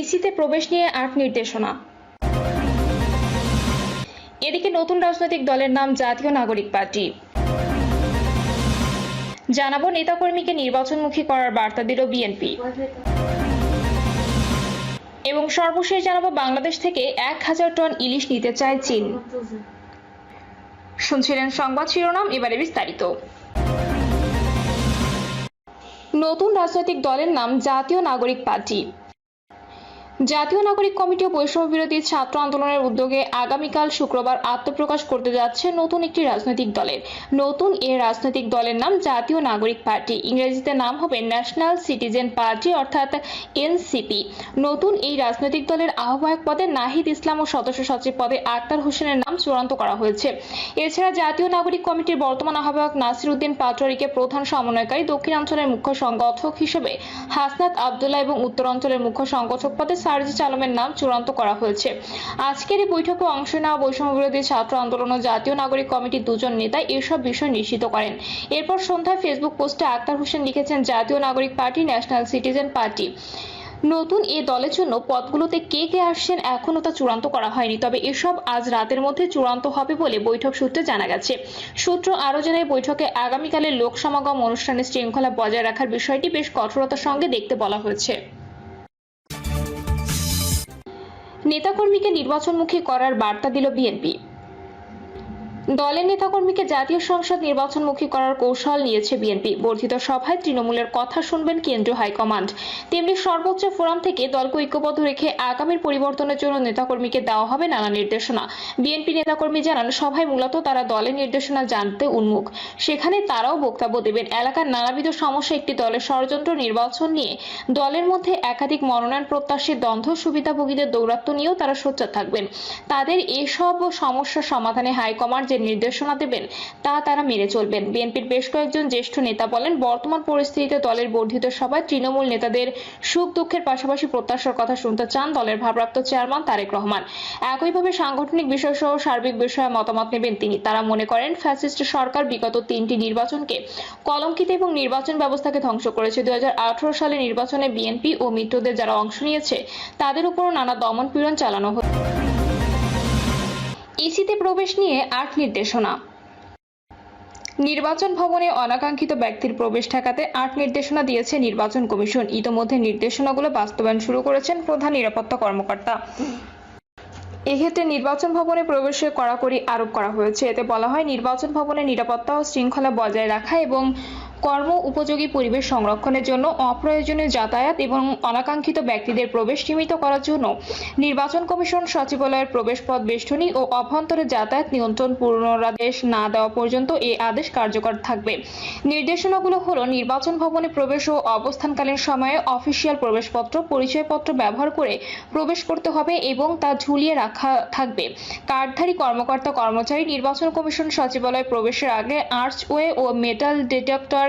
ইসিতে প্রবেশ নিয়ে আট নির্দেশনা। এদিকে নতুন রাজনৈতিক দলের নাম জাতীয় নাগরিক পার্টি। জানাব নেতাকর্মীকে নির্বাচনমুখী করার বার্তা দিল বিএনপি। এবং সর্বশেষ জানাব বাংলাদেশ থেকে এক হাজার টন ইলিশ নিতে চায় চীন। শুনছিলেন সংবাদ শিরোনাম, এবারে বিস্তারিত। নতুন রাজনৈতিক দলের নাম জাতীয় নাগরিক পার্টি। জাতীয় নাগরিক কমিটি ও বৈষম্য বিরোধী ছাত্র আন্দোলনের উদ্যোগে আগামীকাল শুক্রবার আত্মপ্রকাশ করতে যাচ্ছে নতুন একটি রাজনৈতিক দলের। নতুন এ রাজনৈতিক দলের নাম জাতীয় নাগরিক পার্টি। ইংরেজিতে নাম হবে ন্যাশনাল সিটিজেন পার্টি অর্থাৎ এনসিপি। নতুন এই রাজনৈতিক দলের আহ্বায়ক পদে নাহিদ ইসলাম ও সদস্য সচিব পদে আক্তার হোসেনের নাম চূড়ান্ত করা হয়েছে। এছাড়া জাতীয় নাগরিক কমিটির বর্তমান আহ্বায়ক নাসির উদ্দিন পাটোয়ারিকে প্রধান সমন্বয়কারী দক্ষিণাঞ্চলের মুখ্য সংগঠক হিসেবে হাসনাত আবদুল্লাহ এবং উত্তরাঞ্চলের মুখ্য সংগঠক পদে সার্জিস আলমের নাম চূড়ান্ত করা হয়েছে। আজকের এই বৈঠকে অংশ নেওয়া বৈষম্য বিরোধী ছাত্র আন্দোলন ও জাতীয় নাগরিক কমিটির দুজন নেতা এসব বিষয় নিশ্চিত করেন। এরপর সন্ধ্যায় ফেসবুক পোস্টে আক্তার হোসেন লিখেছেন, জাতীয় নাগরিক পার্টি, ন্যাশনাল সিটিজেন পার্টি। নতুন এ দলের জন্য পদগুলোতে কে কে আসছেন এখনও তা চূড়ান্ত করা হয়নি। তবে এসব আজ রাতের মধ্যে চূড়ান্ত হবে বলে বৈঠক সূত্রে জানা গেছে। সূত্র আরও জানায়, বৈঠকে আগামীকালের লোক সমাগম অনুষ্ঠানের শৃঙ্খলা বজায় রাখার বিষয়টি বেশ কঠোরতার সঙ্গে দেখতে বলা হয়েছে। নেতাকর্মীকে নির্বাচনমুখী করার বার্তা দিল বিএনপি। দলের নেতাকর্মীকে জাতীয় সংসদ নির্বাচনমুখী করার কৌশল নিয়েছে বিএনপি। বর্ধিত সভায় তৃণমূলের কথা শুনবেন কেন্দ্রীয় হাইকমান্ড। তেমনি সর্বোচ্চ ফোরাম থেকে দলকে ঐক্যবদ্ধ রেখে আগামীর পরিবর্তনের জন্য নেতাকর্মীকে দেওয়া হবে নানা নির্দেশনা। বিএনপি নেতাকর্মী জানান, সভায় মূলত তারা দলের নির্দেশনা জানতে উন্মুখ। সেখানে তারাও বক্তব্য দেবেন। এলাকার নানাবিধ সমস্যা একটি দলের ষড়যন্ত্র নির্বাচন নিয়ে। দলের মধ্যে একাধিক মনোনয়ন প্রত্যাশী দ্বন্দ্ব, সুবিধাভোগীদের দৌরাত্ম্য নিয়েও তারা সোচ্চার থাকবেন। তাদের এসব সমস্যা সমাধানে হাইকমান্ড নির্দেশনা দেবেন, তা তারা মেনে চলবেন। বিএনপির বেশ কয়েকজন জ্যেষ্ঠ নেতা বলেন, বর্তমান পরিস্থিতিতে দলের বর্ধিত সভায় তৃণমূল নেতাদের সুখ দুঃখের পাশাপাশি প্রত্যাশার কথা শুনতে চান দলের ভারপ্রাপ্ত চেয়ারম্যান তারেক রহমান। একইভাবে সাংগঠনিক বিষয় সহ সার্বিক বিষয়ে মতামত নেবেন তিনি। তারা মনে করেন, ফ্যাসিস্ট সরকার বিগত তিনটি নির্বাচনকে কলঙ্কিত এবং নির্বাচন ব্যবস্থাকে ধ্বংস করেছে। দু হাজার আঠারো সালে নির্বাচনে বিএনপি ও মিত্রদের যারা অংশ নিয়েছে, তাদের উপরও নানা দমন পীড়ন চালানো হচ্ছে। ইসিতে প্রবেশ নিয়ে আট নির্দেশনা। নির্বাচন ভবনে অনাকাঙ্ক্ষিত ব্যক্তির প্রবেশ ঠেকাতে আট নির্দেশনা দিয়েছে নির্বাচন কমিশন। ইতোমধ্যে নির্দেশনাগুলো বাস্তবায়ন শুরু করেছেন প্রধান নিরাপত্তা কর্মকর্তা। এক্ষেত্রে নির্বাচন ভবনে প্রবেশে কড়াকড়ি আরোপ করা হয়েছে। এতে বলা হয়, নির্বাচন ভবনে নিরাপত্তা ও শৃঙ্খলা বজায় রাখা এবং কর্ম উপযোগী পরিবেশ সংরক্ষণের জন্য অপ্রয়োজনীয় যাতায়াত এবং অনাকাঙ্ক্ষিত ব্যক্তিদের প্রবেশ সীমিত করার জন্য নির্বাচন কমিশন সচিবালয়ের প্রবেশপথ বেষ্টনী ও অভ্যন্তরে যাতায়াত নিয়ন্ত্রণ পুনরাদেশ না দেওয়া পর্যন্ত এই আদেশ কার্যকর থাকবে। নির্দেশনাগুলো হলো নির্বাচন ভবনে প্রবেশ ও অবস্থানকালীন সময়ে অফিসিয়াল প্রবেশপত্র, পরিচয়পত্র ব্যবহার করে প্রবেশ করতে হবে এবং তা ঝুলিয়ে রাখা থাকবে। কার্ডধারী কর্মকর্তা কর্মচারী নির্বাচন কমিশন সচিবালয়ে প্রবেশের আগে আর্চওয়ে ও মেটাল ডিটেক্টর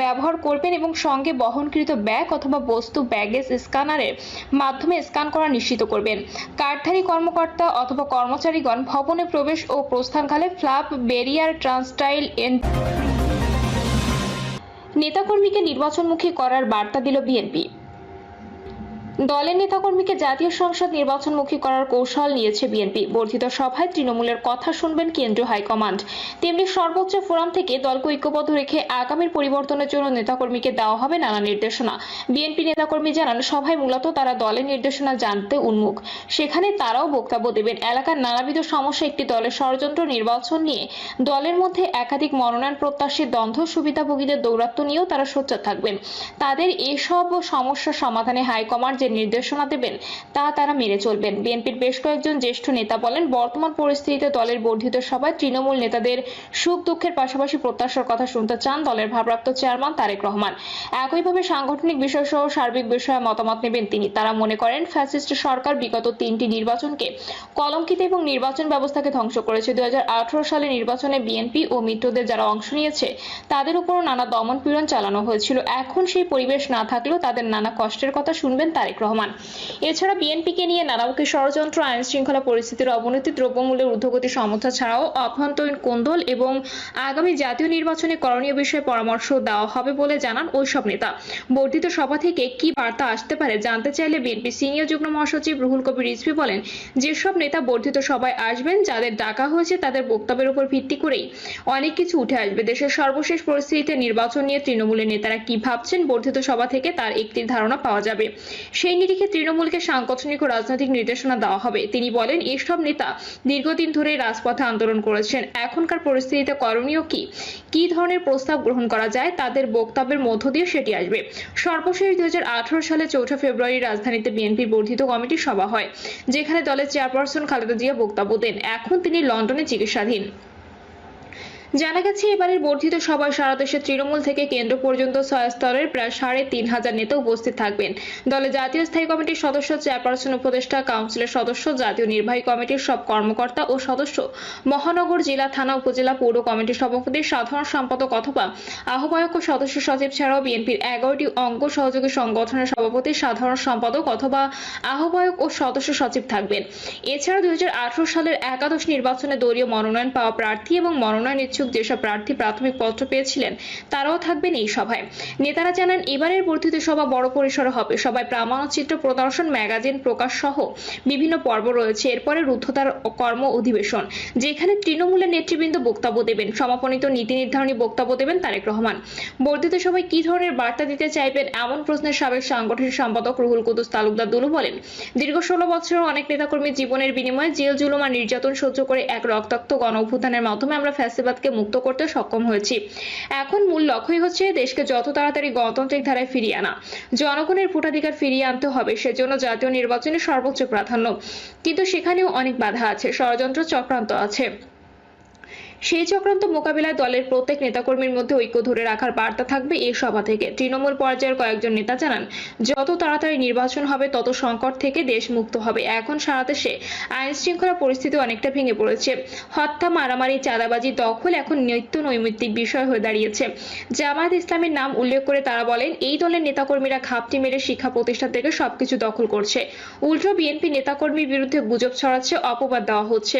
ব্যবহার করবেন এবং সঙ্গে বহনকৃত ব্যাগ অথবা বস্তু ব্যাগেজ স্ক্যানারের মাধ্যমে স্ক্যান করা নিশ্চিত করবেন। কার্ডধারী কর্মকর্তা অথবা কর্মচারীগণ ভবনে প্রবেশ ও প্রস্থানকালে ফ্ল্যাপ বেরিয়ার ট্রান্সটাইল এন নেতাকর্মীকে নির্বাচনমুখী করার বার্তা দিল বিএনপি। দলের নেতাকর্মীকে জাতীয় সংসদ নির্বাচনমুখী করার কৌশল নিয়েছে বিএনপি। বর্ধিত সভায় তৃণমূলের কথা শুনবেন কেন্দ্রীয় হাইকমান্ড। তেমনি সর্বোচ্চ ফোরাম থেকে দলকে ঐক্যবদ্ধ রেখে আগামীর পরিবর্তনের জন্য নেতাকর্মীকে দেওয়া হবে নানা নির্দেশনা। বিএনপি নেতাকর্মী জানান, সভায় মূলত তারা দলের নির্দেশনা জানতে উন্মুখ। সেখানে তারাও বক্তব্য দেবেন। এলাকার নানাবিধ সমস্যা একটি দলের ষড়যন্ত্র নির্বাচন নিয়ে। দলের মধ্যে একাধিক মনোনয়ন প্রত্যাশী দ্বন্দ্ব, সুবিধাভোগীদের দৌরাত্ম্য নিয়েও তারা সোচ্চার থাকবেন। তাদের এসব সমস্যা সমাধানে হাইকমান্ড যে নির্দেশনা দেবেন, তা তারা মেনে চলবেন। বিএনপির বেশ কয়েকজন জ্যেষ্ঠ নেতা বলেন, বর্তমান পরিস্থিতিতে দলের বর্ধিত সভায় তৃণমূল নেতাদের সুখ দুঃখের পাশাপাশি প্রত্যাশার কথা শুনতে চান দলের ভারপ্রাপ্ত চেয়ারম্যান তারেক রহমান। একইভাবে সাংগঠনিক বিষয়সহ সার্বিক বিষয়ে মতামত নেবেন তিনি। তারা মনে করেন, ফ্যাসিস্ট সরকার বিগত তিনটি নির্বাচনকে কলঙ্কিত এবং নির্বাচন ব্যবস্থাকে ধ্বংস করেছে। দু হাজার আঠারো সালে নির্বাচনে বিএনপি ও মিত্রদের যারা অংশ নিয়েছে, তাদের উপরও নানা দমন পীড়ন চালানো হয়েছিল। এখন সেই পরিবেশ না থাকলেও তাদের নানা কষ্টের কথা শুনবেন তারেক তারেক রহমান। এছাড়া বিএনপিকে নিয়ে নানামুখী ষড়যন্ত্র আইন শৃঙ্খলা পরিস্থিতির অবনতি, দ্রব্যমূল্যের ঊর্ধ্বগতি সমস্যা ছাড়াও অভ্যন্তরীণ কোন্দল এবং আগামী জাতীয় নির্বাচনে করণীয় বিষয়ে পরামর্শ দেওয়া হবে বলে জানান ওইসব নেতা। বর্ধিত সভা থেকে কি বার্তা আসতে পারে জানতে চাইলে বিএনপি সিনিয়র যুগ্ম মহাসচিব রুহুল কবির রিজভী বলেন, যেসব নেতা বর্ধিত সভায় আসবেন, যাদের ডাকা হয়েছে তাদের বক্তব্যের উপর ভিত্তি করেই অনেক কিছু উঠে আসবে। দেশের সর্বশেষ পরিস্থিতিতে নির্বাচন নিয়ে তৃণমূলের নেতারা কি ভাবছেন? বর্ধিত সভা থেকে তার একটি ধারণা পাওয়া যাবে। সেই নিরিখে তৃণমূলকে সাংগঠনিক ও রাজনৈতিক নির্দেশনা দেওয়া হবে। তিনি বলেন, এসব নেতা দীর্ঘদিন ধরে রাজপথে আন্দোলন করেছেন। এখনকার পরিস্থিতিতে করণীয় কি? কি ধরনের প্রস্তাব গ্রহণ করা যায়? তাদের বক্তব্যের মধ্য দিয়ে সেটি আসবে। সর্বশেষ দু হাজার আঠারো সালে চৌঠা ফেব্রুয়ারি রাজধানীতে বিএনপির বর্ধিত কমিটির সভা হয়, যেখানে দলের চেয়ারপারসন খালেদা জিয়া বক্তব্য দেন। এখন তিনি লন্ডনে চিকিৎসাধীন। জানা গেছে, এবারের বর্ধিত সভায় সারা দেশে তৃণমূল থেকে কেন্দ্র পর্যন্ত ছয় স্তরের প্রায় সাড়ে তিন হাজার নেতা উপস্থিত থাকবেন। দলে জাতীয় স্থায়ী কমিটির সদস্য, চেয়ারপারসন উপদেষ্টা, কাউন্সিলের সদস্য, জাতীয় নির্বাহী কমিটির সব কর্মকর্তা ও সদস্য, মহানগর জেলা, থানা, উপজেলা পৌর কমিটির সভাপতি, সাধারণ সম্পাদক অথবা আহ্বায়ক ও সদস্য সচিব ছাড়াও বিএনপির এগারোটি অঙ্গ সহযোগী সংগঠনের সভাপতি, সাধারণ সম্পাদক অথবা আহ্বায়ক ও সদস্য সচিব থাকবেন। এছাড়া দুই হাজার আঠেরো সালের একাদশ নির্বাচনে দলীয় মনোনয়ন পাওয়া প্রার্থী এবং মনোনয়ন ইচ্ছুক যেসব প্রার্থী প্রাথমিক পত্র পেয়েছিলেন, তারাও থাকবেন এই সভায়। নেতারা জানান, এবারের বর্ধিত সভা বড় পরিসরে হবে। সবাই প্রামাণ্যচিত্র প্রদর্শন, ম্যাগাজিন প্রকাশ সহ বিভিন্ন পর্ব রয়েছে। এরপরে রুদ্ধতার কর্ম অধিবেশন, যেখানে তৃণমূলের নেতৃবৃন্দ বক্তব্য দেবেন। সমাপনীত নীতি নির্ধারণী বক্তব্য দেবেন তারেক রহমান। বর্ধিত সভায় কি ধরনের বার্তা দিতে চাইবেন এমন প্রশ্নের সাবেক সাংগঠনিক সম্পাদক রুহুল কুদুস তালুকদার দুলু বলেন, দীর্ঘ ষোলো বছরের অনেক নেতাকর্মীর জীবনের বিনিময়ে জেল জুলুম আর নির্যাতন সহ্য করে এক রক্তাক্ত গণ অভ্যুত্থানের মাধ্যমে আমরা ফ্যাসিবাদকে মুক্ত করতে সক্ষম হয়েছি। এখন মূল লক্ষ্যই হচ্ছে দেশকে যত তাড়াতাড়ি গণতান্ত্রিক ধারায় ফিরিয়ে আনা। জনগণের ভোটাধিকার ফিরিয়ে আনতে হবে, সেজন্য জাতীয় নির্বাচনে সর্বোচ্চ প্রাধান্য। কিন্তু সেখানেও অনেক বাধা আছে, ষড়যন্ত্র চক্রান্ত আছে। সেই চক্রান্ত মোকাবিলায় দলের প্রত্যেক নেতাকর্মীর মধ্যে ঐক্য ধরে রাখার বার্তা থাকবে এই সভা থেকে। তৃণমূল পর্যায়ের কয়েকজন নেতা জানান, যত তাড়াতাড়ি নির্বাচন হবে, তত সংকট থেকে দেশ মুক্ত হবে। এখন সারা দেশে আইন শৃঙ্খলা পরিস্থিতি অনেকটা ভেঙে পড়েছে। হত্যা, মারামারি, চাঁদাবাজি, দখল এখন নিত্য নৈমিত্তিক বিষয় হয়ে দাঁড়িয়েছে। জামায়াত ইসলামের নাম উল্লেখ করে তারা বলেন, এই দলের নেতাকর্মীরা ঘাপটি মেরে শিক্ষা প্রতিষ্ঠান থেকে সবকিছু দখল করছে। উল্টো বিএনপি নেতাকর্মীর বিরুদ্ধে গুজব ছড়াচ্ছে, অপবাদ দেওয়া হচ্ছে।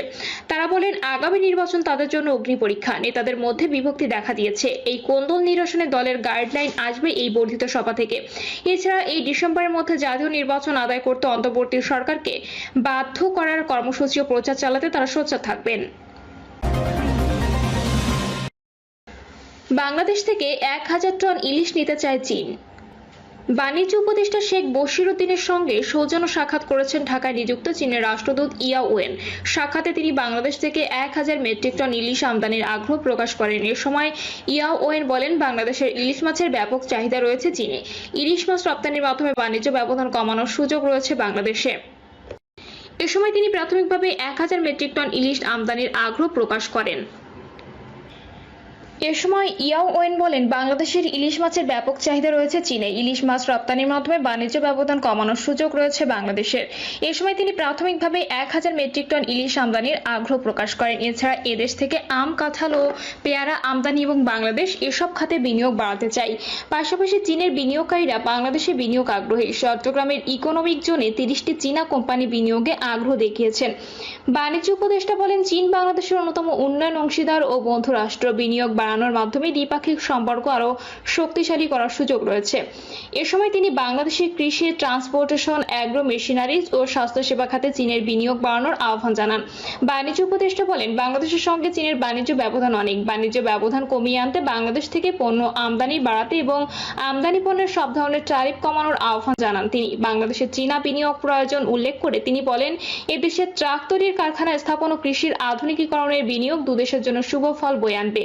তারা বলেন, আগামী নির্বাচন তাদের জন্য অগ্নি পরীক্ষা। নেতাদের মধ্যে বিভক্তি দেখা দিয়েছে। এই কোন্দল নিরসনে দলের গাইডলাইন আসবে এই বর্ধিত সভা থেকে। এছাড়া এই ডিসেম্বরের মধ্যে জাতীয় নির্বাচন আদায় করতে অন্তর্বর্তী সরকারকে বাধ্য করার কর্মসূচি ও প্রচার চালাতে তারা সোচ্চার থাকবেন। বাংলাদেশ থেকে এক হাজার টন ইলিশ নিতে চায় চীন। বাণিজ্য উপদেষ্টা শেখ বশিরুদ্দিনের সঙ্গে সৌজন্য সাক্ষাৎ করেছেন ঢাকায় নিযুক্ত চীনের রাষ্ট্রদূত ইয়া ওয়েন। সাক্ষাতে তিনি বাংলাদেশ থেকে এক হাজার মেট্রিক টন ইলিশ আমদানির আগ্রহ প্রকাশ করেন। এ সময় ইয়া ওয়েন বলেন, বাংলাদেশের ইলিশ মাছের ব্যাপক চাহিদা রয়েছে চীনে। ইলিশ মাছ রপ্তানির মাধ্যমে বাণিজ্য ব্যবধান কমানোর সুযোগ রয়েছে বাংলাদেশে। এ সময় তিনি প্রাথমিকভাবে এক হাজার মেট্রিক টন ইলিশ আমদানির আগ্রহ প্রকাশ করেন। এ সময় ইয়াও ওয়েন বলেন, বাংলাদেশের ইলিশ মাছের ব্যাপক চাহিদা রয়েছে চীনে। ইলিশ মাছ রপ্তানির মাধ্যমে বাণিজ্য ব্যবধান কমানোর সুযোগ রয়েছে বাংলাদেশের। এ সময় তিনি প্রাথমিকভাবে এক হাজার মেট্রিক টন ইলিশ আমদানির আগ্রহ প্রকাশ করেন। এছাড়া এদেশ থেকে আম, কাঁঠাল ও পেয়ারা আমদানি এবং বাংলাদেশ এসব খাতে বিনিয়োগ বাড়াতে চাই পাশাপাশি চীনের বিনিয়োগকারীরা বাংলাদেশে বিনিয়োগ আগ্রহী। চট্টগ্রামের ইকোনমিক জোনে তিরিশটি চীনা কোম্পানি বিনিয়োগে আগ্রহ দেখিয়েছেন। বাণিজ্য উপদেষ্টা বলেন, চীন বাংলাদেশের অন্যতম উন্নয়ন অংশীদার ও বন্ধু রাষ্ট্র বিনিয়োগ বাড়ানোর মাধ্যমে দ্বিপাক্ষিক সম্পর্ক আরও শক্তিশালী করার সুযোগ রয়েছে। এ সময় তিনি বাংলাদেশে কৃষি, ট্রান্সপোর্টেশন, অ্যাগ্রো মেশিনারিজ ও স্বাস্থ্যসেবা খাতে চীনের বিনিয়োগ বাড়ানোর আহ্বান জানান। বাণিজ্য উপদেষ্টা বলেন, বাংলাদেশের সঙ্গে চীনের বাণিজ্য ব্যবধান অনেক। বাণিজ্য ব্যবধান কমিয়ে আনতে বাংলাদেশ থেকে পণ্য আমদানি বাড়াতে এবং আমদানি পণ্যের সব ধরনের ট্যারিফ কমানোর আহ্বান জানান তিনি। বাংলাদেশের চীনা বিনিয়োগ প্রয়োজন উল্লেখ করে তিনি বলেন এদেশের ট্রাক তৈরির কারখানা স্থাপন ও কৃষির আধুনিকীকরণের বিনিয়োগ দুদেশের জন্য শুভ ফল বয়ে আনবে।